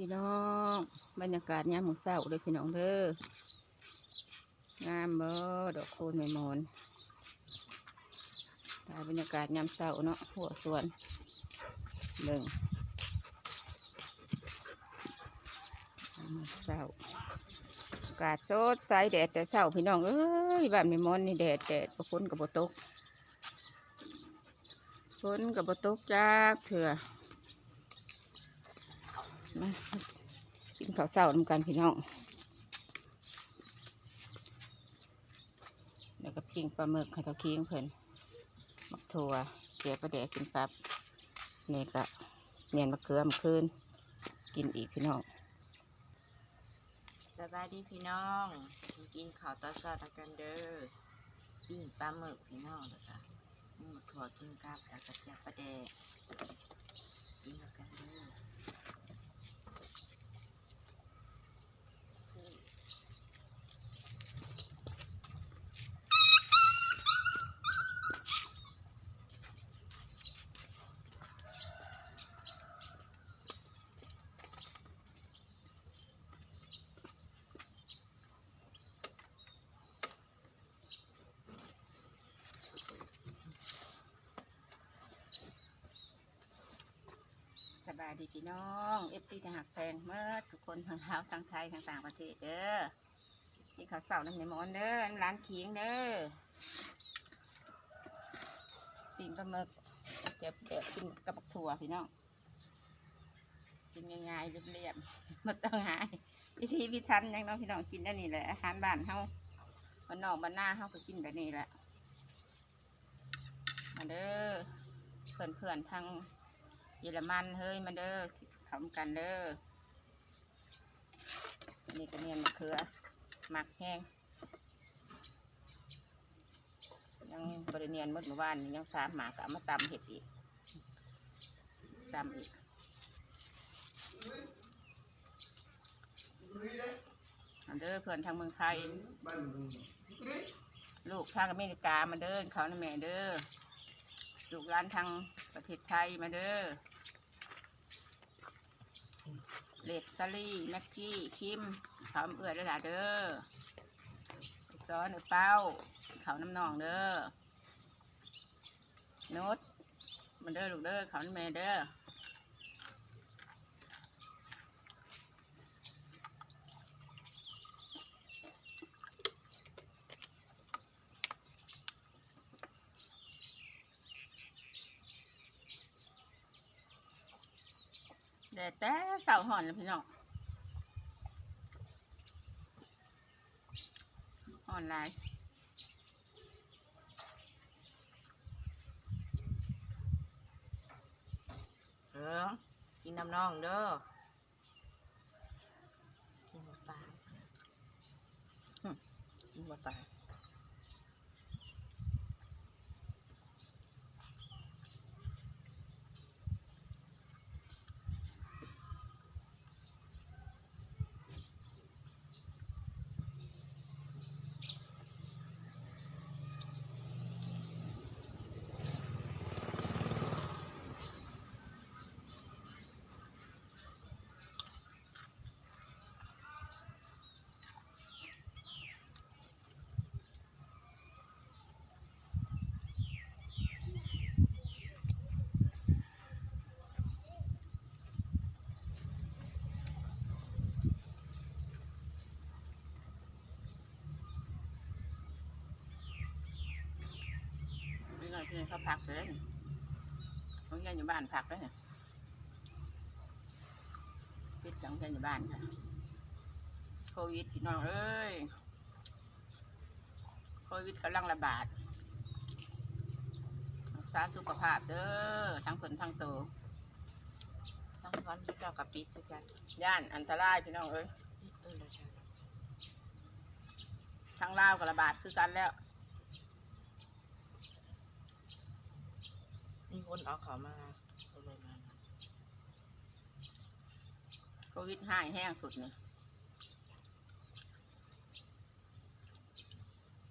พี่น้องบรรยากาศยามมื้อเช้าเลยพี่น้องเด้องามบ่ดอกโคนไม่มอนถ่ายบรรยากาศยามเช้าเนาะหัวสวนเบิ่งยามมื้อเช้าอากาศสดใสแดดแต่เช้าพี่น้องเอ้ยบ้านไม่มอนนี่แดดแดดบ่ฝนกับบ่ตกฝนกับบ่ตกจากเถื่อ มากินข้าวเช้านำกันพี่น้อง แล้วก็ปิ้งปลาหมึกให้เตาเคียงเพิ่นมักถั่วเจียวปลาแดกกินปั๊บนี่ก็เนียนมะเขือมคืนกินอีกพี่น้องสบายดีพี่น้อง กินข้าวตอนเช้าตกันเด้อปิ้งปลาหมึกพี่น้องแล้วก็หมูถั่วกินกับแล้วก็เจียวปลาแดกกินกันเด้อ สบายดีพี่น้องเอฟซีทหารแพงเมื่อทุกคนทางเท้าวทางไทยทางต่างประเทศเด้อกินข้าวเช้าน้ำในมอนเด้อร้านเคียงเด้อปิ้งปลาหมึกเจียวปลาแดกกินกับบักถั่วพี่น้องกินง่ายๆเรียบๆไม่ต้องหายวิธีพิธันยังน้องพี่น้องกินได้นี่แหละอาหารบ้านเฮาบ้านนอกบ้านหน้าเฮาก็กินแบบนี้แหละมาเด้อเพื่อนๆทาง ยอรมันเฮ้ยมาเด้อทำกันเด้อนี่ก็เนียนมะเขือหมักแห้งยังบริเนียนหมดเมื่อวานยังสามหมากเอามาตำเห็ดอีกตำอีกอันเด้อเพื่อนทางเมืองไทย ลูกทางอเมริกามาเด้อเขาในแม่เด้อลูกร้านทางประเทศไทยมาเด้อ เลดซาลี่แม็กกี้คิมเขาเอื้อได้อล่ะเด้อไอ้ซ้อนไอ้เป้าเขาน้ำนองเด้อนุชมาเด้อลูกเด้อเขานะแม่เด้อ แดดแต่เสาหอนเลยพี่น้องหอนหลายเออกินน้ำน้องเด้อกินหมดปลากินบ่ตายนี่หน่อยพี่เขา พักเลยเขายังอยู่บ้านพักเลยเนี่ยพิษจังยังอยู่บ้านค่ะโควิดพี่น้องเอ้ยโควิดกำลังระบาดรักษาสุขภาพเด้อทั้งคนทั้งตัวทั้งวันพระเจ้ากับปิดด้วยกันย่านอันตรายพี่น้องเอ้ยเออแล้วใช่ทั้งลาวกับระบาดคือกันแล้ว มีคนเอาเขามาก็เลยมาโควิดหายแห้งสุดเนี่ย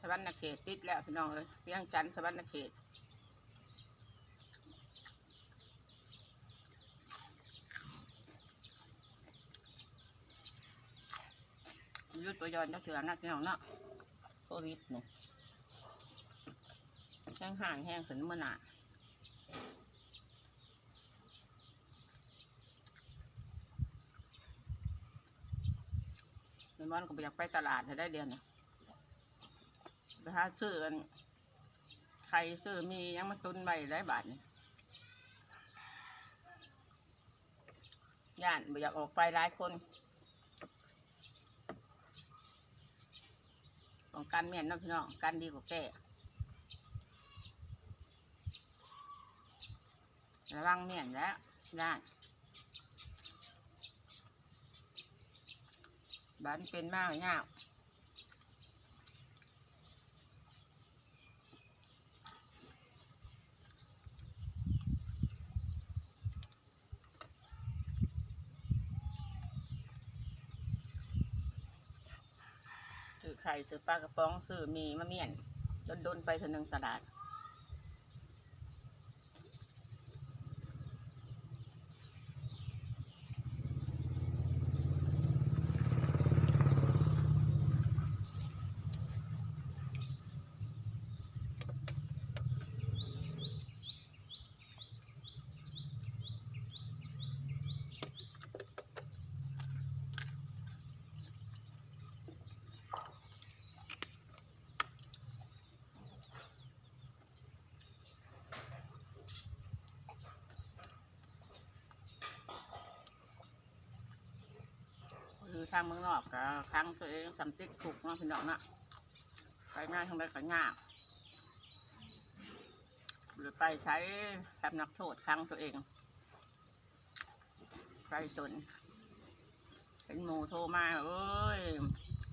สวรรณเขตติดแล้วพี่น้องเอ้ยเพียงจันทน์สวรรณเขตยุดตัวยอนจักเถื่อนะพี่น้องเนาะโควิดเนี่ยแห้งห่างแห้งขึ้นเมื่อหนา ในบ้านก็ไปอยากไปตลาดให้ได้เดือนเนี่ยไปหาซื้อกันใครซื้อมียังมาตุนใบได้บาทเนี่ยย่านบ่อยากออกไปหลายคนของการเมียนเนาะพี่น้องการดีกว่าแก่ ระวังเมียนแล้วย่านบ้านเป็นมากเลยเนี่ยาซื้อไข่ซื้อปลากระป๋องซื้อมีมะเมี่ยนจนโดนไปเถอะนึงตลาดางเมืองนอกก็ครั้งตัวเองสำติกถูกเนาะพี่น้องนะไปง่ายทางใดก็ยากหรือไปใช้ทำนักโทษครั้งตัวเองไปจน เป็นหมูโทรมาเอ้ย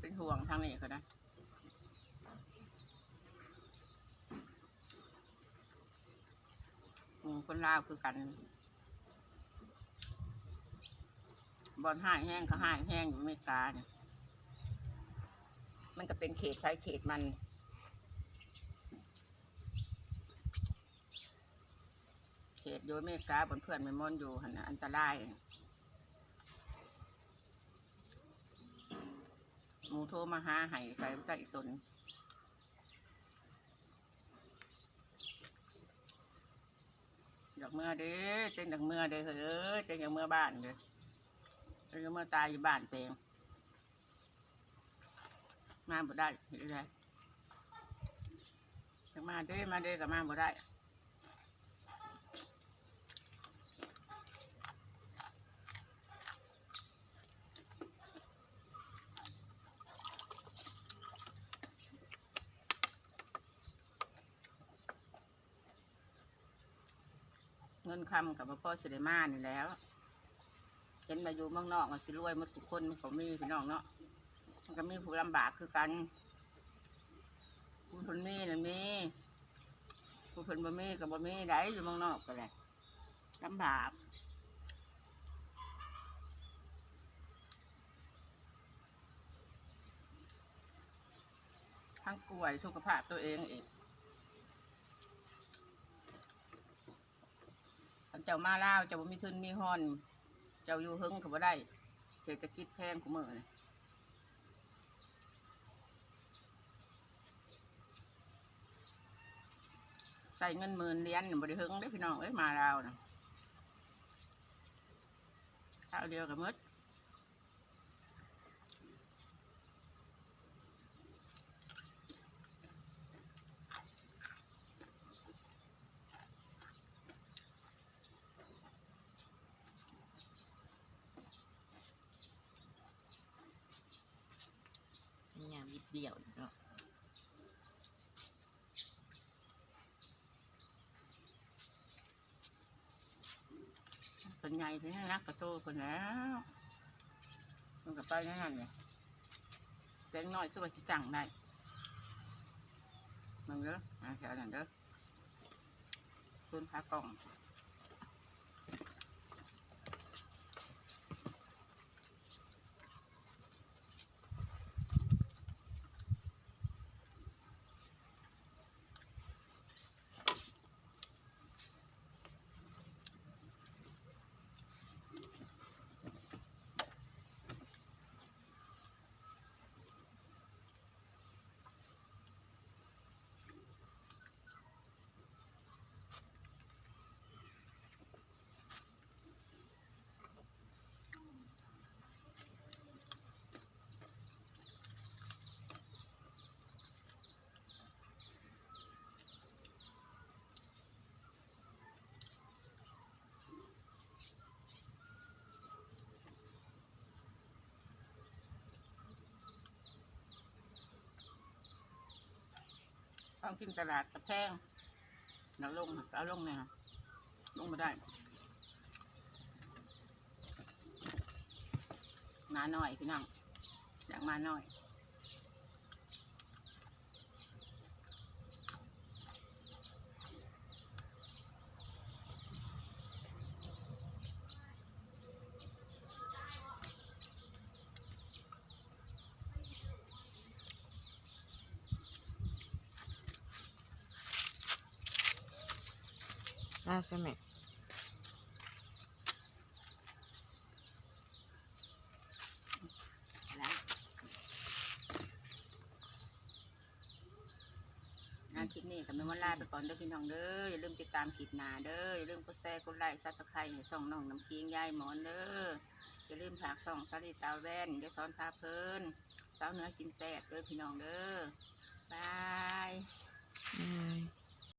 เป็นห่วงทางนี้ก็นะหมูคนลาวคือกัน บอลห้างแห้งก็ห้างแห้งอยู่อเมริกาเนี่ยมันก็เป็นเขตใครเขตมัน เขตอยู่อเมริกาบนเพื่อนไม่มอนอยู่หันน่ะอันตรายหมูโทรมาหาไห้ใส่ใส่อีกตนอยากเมื่อเด้เจงอยากเมื่อเด้เฮ้ยเจงอยากเมื่อบ้านเด้ แล้วเมื่อตายอยู่บ้านเตงมาบ่ได้เห็นไรจะมาเด้มาเด้ก็มาบ่ได้เงินคำกับพ่อสิเดมานี่แล้ว นมาอยู่เมืองนอกมันสิรวยหมดทุกคนมันก็มีพี่น้องเนาะมันก็มีผู้ลำบากคือกันผู้คนมีนั่นมีผู้คนบ่มีกับบ่มีได้อยู่เมืองนอกก็แหละลำบากทั้งป่วยสุขภาพตัวเองอีกเจ้ามาเล่าเจ้าบ่มีทุนมีห้อน เจ้าอยู่เฮิงก็บ่ได้ เศรษฐกิจแพงกูมือนี่ใส่เงินหมื่นเหรียญนี่บ่ได้เฮิงได้อพี่น้องเอ้ยมาลาวนะข้าวเดียวกับมด นี่ยามวิดเดี่ยวเนาะ คน ใหญ่ที่ให้รักกระโตคนแล้วมันก็ไปนั่นนั่นเลยเล็กน้อยสู้ว่าสิจังได้มึงเด้อมาแถวนั้นเด้อคุณพากล่อง กินตลาดกระแพงเราลงเราลงเนี่ยลงมาได้มาหน่อยพี่น้องอยากมาหน่อย น่าใช่ไหมแล้วงานคลิปนี้กับแม่วันลาไปก่อนเด้อพี่น้องเด้ออย่าลืมติดตามคลิปหน้าเด้ออย่าลืมกดแชร์กดไลค์ซับสไครต์ส่องน้องน้ำเคียงยายหมอนเด้ออย่าลืมฝากส่องสาลิตาแว่นอย่าซ้อนพาเพลินสาวเนื้อกินแซ่บเด้อพี่น้องเด้อบาย